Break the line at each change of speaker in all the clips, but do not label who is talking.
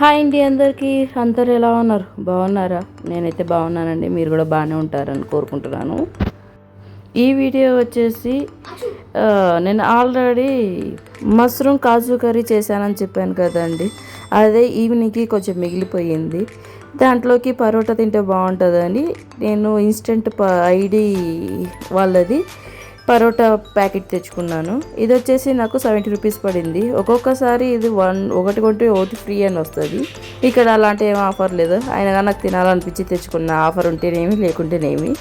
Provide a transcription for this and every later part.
Hi అండి అందరికీ. అందరు ఎలా ఉన్నారు? బాగున్నారా? నేనైతే బాగున్నానండి. మీరు కూడా బాగానే ఉంటారని కోరుకుంటున్నాను. ఈ వీడియో వచ్చేసి నేను ఆల్రెడీ మష్రూమ్ కాజు కర్రీ చేశానని చెప్పాను కదండి. అదే ఈవినింగ్కి కొంచెం మిగిలిపోయింది. దాంట్లోకి పరోటా తింటే బాగుంటుందని నేను ఇన్స్టెంట్ ఐడి వాళ్ళది. పరోటా ప్యాకెట్ తెచ్చుకున్నాను. ఇది వచ్చేసి నాకు సెవెంటీ రూపీస్ పడింది. ఒక్కొక్కసారి ఇది వన్ ఒకటి కొంటే ఒకటి ఫ్రీ అని వస్తుంది. ఇక్కడ అలాంటి ఏం ఆఫర్ లేదు. అయినగా నాకు తినాలనిపించి తెచ్చుకున్న ఆఫర్ ఉంటేనేమి లేకుంటేనేమి.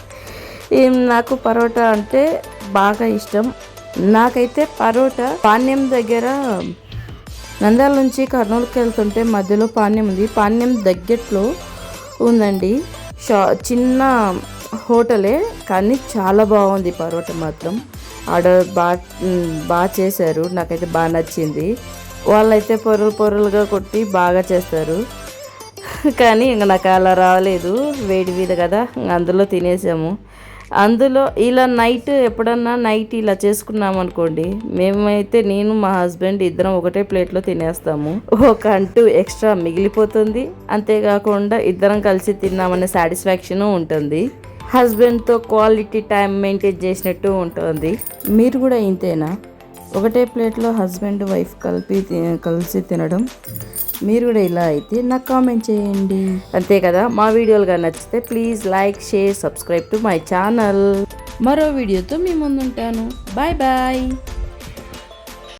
ఏం నాకు పరోటా అంటే బాగా ఇష్టం. నాకైతే పరోటా పాణ్యం దగ్గర నంద్యాల నుంచి కర్నూలుకి వెళ్తుంటే మధ్యలో పాణ్యం ఉంది. పాణ్యం దగ్గట్లో ఉందండి. షా చిన్న హోటలే కానీ చాలా బాగుంది పరోటా మాత్రం. ఆర్డర్ బాగా బాగా చేశారు. నాకైతే బాగా నచ్చింది. వాళ్ళైతే పొరలు పొరలుగా కొట్టి బాగా చేస్తారు. కానీ ఇంక నాకు అలా రాలేదు. వేడి మీద కదా అందులో తినేసాము. అందులో ఇలా నైట్ ఎప్పుడన్నా నైట్ ఇలా చేసుకున్నాం అనుకోండి మేమైతే నేను మా హస్బెండ్ ఇద్దరం ఒకటే ప్లేట్లో తినేస్తాము. ఒక అంటూ ఎక్స్ట్రా మిగిలిపోతుంది. అంతేకాకుండా ఇద్దరం కలిసి తిన్నామనే సాటిస్ఫాక్షన్ ఉంటుంది. హస్బెండ్తో క్వాలిటీ టైం మెయింటైన్ చేసినట్టు ఉంటుంది. మీరు కూడా ఇంతేనా? ఒకటే ప్లేట్లో హస్బెండ్ వైఫ్ కలిపి కలిసి తినడం. మీరు కూడా ఇలా అయితే నాకు కామెంట్ చేయండి. అంతే కదా? మా వీడియోలు కానీ నచ్చితే please like share subscribe to my channel. మరో వీడియోతో మీ ముందుంటాను. Bye bye.